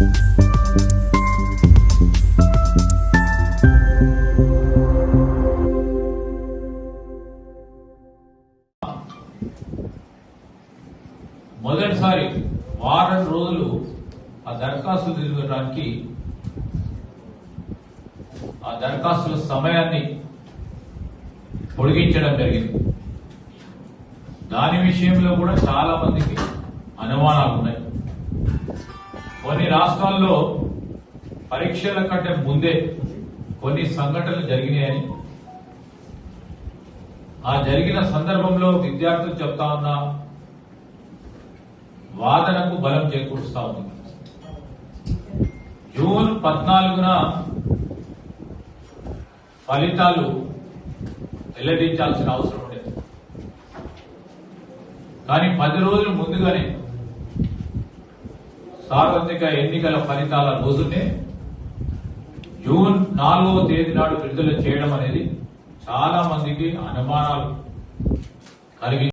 మొదటిసారి వారం రోజులు ఆ దరఖాస్తులు తిరగడానికి ఆ దరఖాస్తుల సమయాన్ని పొడిగించడం జరిగింది. దాని విషయంలో కూడా చాలా మందికి అనుమానాలు ఉన్నాయి. కొన్ని రాష్ట్రాల్లో పరీక్షల కంటే ముందే కొన్ని సంఘటనలు జరిగినాయని. ఆ జరిగిన సందర్భంలో విద్యార్థులు చెప్తా ఉన్న వాదనకు బలం చేకూరుస్తా ఉంది. జూన్ పద్నాలుగున ఫలితాలు వెల్లడించాల్సిన అవసరం ఉండేది. కానీ పది రోజులు ముందుగానే సార్వత్రిక ఎన్నికల ఫలితాల రోజునే జూన్ నాలుగవ తేదీ నాడు విడుదల చేయడం అనేది చాలా మందికి అనుమానాలు కలిగి